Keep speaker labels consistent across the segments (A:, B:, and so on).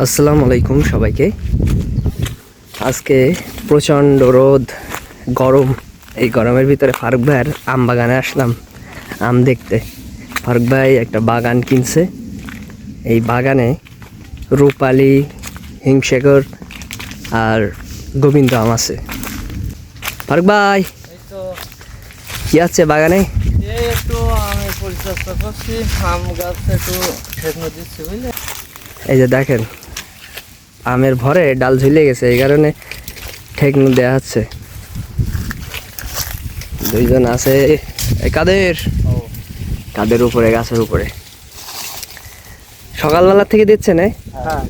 A: আসসালামু আলাইকুম সবাইকে। আজকে প্রচণ্ড রোদ গরম। এই গরমের ভিতরে ফারুক ভাইয়ের আম বাগানে আসলাম আম দেখতে। ফারুক ভাই একটা বাগান কিনছে। এই বাগানে রূপালি হিমসাগর আর গোবিন্দ আম আছে। ফারুক ভাই কি আছে বাগানে?
B: একটু আমি পরিচর্যা করছি আম গাছ একটু দিচ্ছি বুঝলে?
A: এই যে দেখেন আমের ভরে ডাল ঝুলে গেছে এই কারণে ঠেকনু দেওয়া হচ্ছে। দুইজন আছে। কাদের? কাদের উপরে গাছের উপরে। সকালবেলা থেকে দিচ্ছে এ?
B: হ্যাঁ।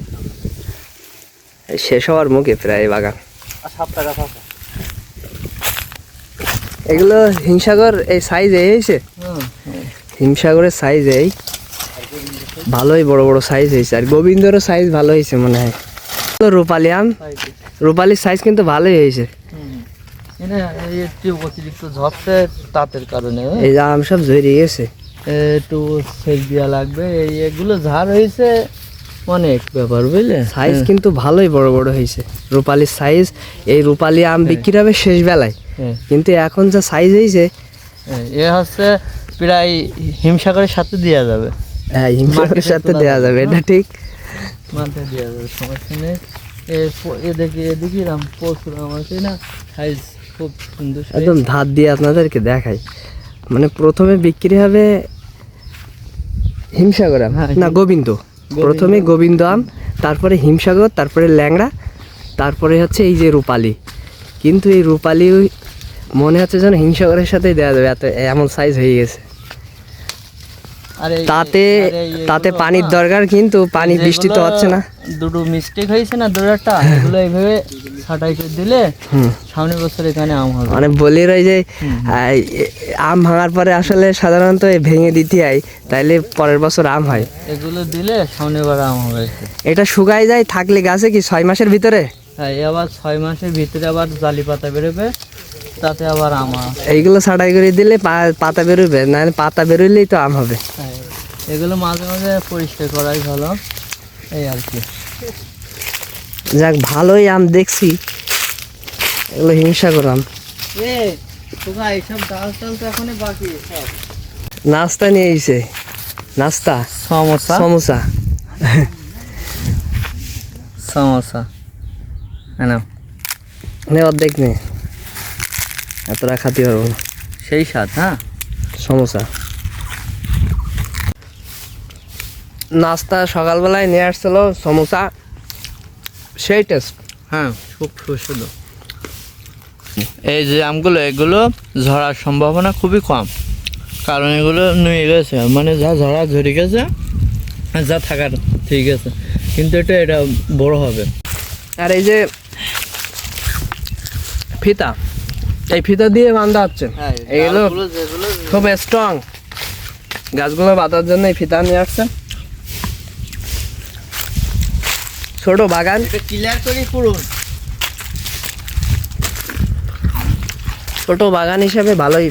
A: এই শেষ হওয়ার মুখে প্রায় বাগান। এগুলো হিমসাগর এই সাইজ এই হয়েছে হিমসাগরের সাইজ এই। ভালোই বড় বড় সাইজ হয়েছে আর গোবিন্দরও সাইজ ভালো হয়েছে মনে হয়। তো রূপালি আম? রূপালির সাইজ কিন্তু ভালোই হয়েছে।
B: একটু অতিরিক্ত ঝরছে তাপের কারণে।
A: এই আম সব ঝরে গেছে।
B: একটু সেচ দেওয়া লাগবে। এগুলো ঝাড় হয়েছে অনেক ব্যাপার বুঝলে?
A: সাইজ
B: হ্যাঁ,
A: কিন্তু ভালোই বড় বড় হয়েছে। রূপালির সাইজ এই রূপালি আম বিক্রি হবে শেষ বেলায়।
B: হ্যাঁ,
A: কিন্তু এখন যা সাইজ হয়েছে
B: হ্যাঁ, এ হচ্ছে প্রায় হিমসাগরের সাথে দেওয়া যাবে।
A: হ্যাঁ হিমসাগরের সাথে দেওয়া যাবে, এটা ঠিক।
B: মাথায় দেওয়া যাবে সমস্যা নেই এদিকে প্রচুর আছে না? সাইজ খুব সুন্দর
A: একদম ধার দিয়ে আপনাদেরকে দেখাই। মানে প্রথমে বিক্রি হবে হিমসাগর আম
B: হ্যাঁ,
A: না গোবিন্দ। প্রথমে গোবিন্দ আম তারপরে হিমসাগর তারপরে ল্যাংড়া তারপরে হচ্ছে এই যে রূপালি। কিন্তু এই রূপালি মনে হচ্ছে যেন হিমসাগরের সাথেই দেওয়া যাবে এত এমন সাইজ হয়ে গেছে। তাতে তাতে পানির দরকার কিন্তু পানি বৃষ্টি তো হচ্ছে না।
B: দুটো মিস্টেক হয়েছে না দুটাটা এগুলো এইভাবে ছাটাই করে দিলে সামনের বছর এখানে আম হবে।
A: মানে বলি রই যে আম ভাঙার পরে আসলে সাধারণত ভেঙে দিতে হয় তাইলে পরের বছর আম হয়।
B: এগুলো দিলে সামনের বার আম হবে।
A: এটা শুকায় যায় থাকলে গাছে কি ছয় মাসের ভিতরে?
B: হ্যাঁ আবার ছয় মাসের ভিতরে আবার জালি পাতা বেরোবে। তাতে আবার আম
A: এইগুলো ছাটাই করে দিলে পাতা বেরোবে না পাতা বেরোলেই তো আম হবে।
B: এগুলো মাঝে মাঝে পরিষ্কার করাই ভালো। এই আর কি।
A: যাক ভালোই আম দেখছি। এগুলো হিংসা
B: সব।
A: নাস্তা নিয়ে এসে। নাস্তা?
B: সমস্যা
A: সমোসা।
B: সমস্যা হ্যাঁ
A: অর্ধেক নে। এতটা খাতে পারব না।
B: সেই স্বাদ হ্যাঁ
A: সমোসা। নাস্তা সকালবেলায় নিয়ে আসছিল সমোসা। সেই টেস্ট
B: হ্যাঁ খুব সুস্বাদু। এই যে আমগুলো এগুলো ঝরার সম্ভাবনা খুবই কম। কারণ এগুলো নুয়ে গেছে মানে যা ঝরা ঝরে গেছে যা থাকার ঠিক আছে। কিন্তু এটা এটা বড় হবে।
A: আর এই যে ফিতা। এই ফিতা দিয়ে বান্ধা হচ্ছে এগুলো খুব স্ট্রং গাছগুলো বাঁধার জন্য এই ফিতা নিয়ে আসছে ছোট বাগান।
B: ক্লিয়ার করি পুরো
A: ছোট বাগান হিসেবে ভালোই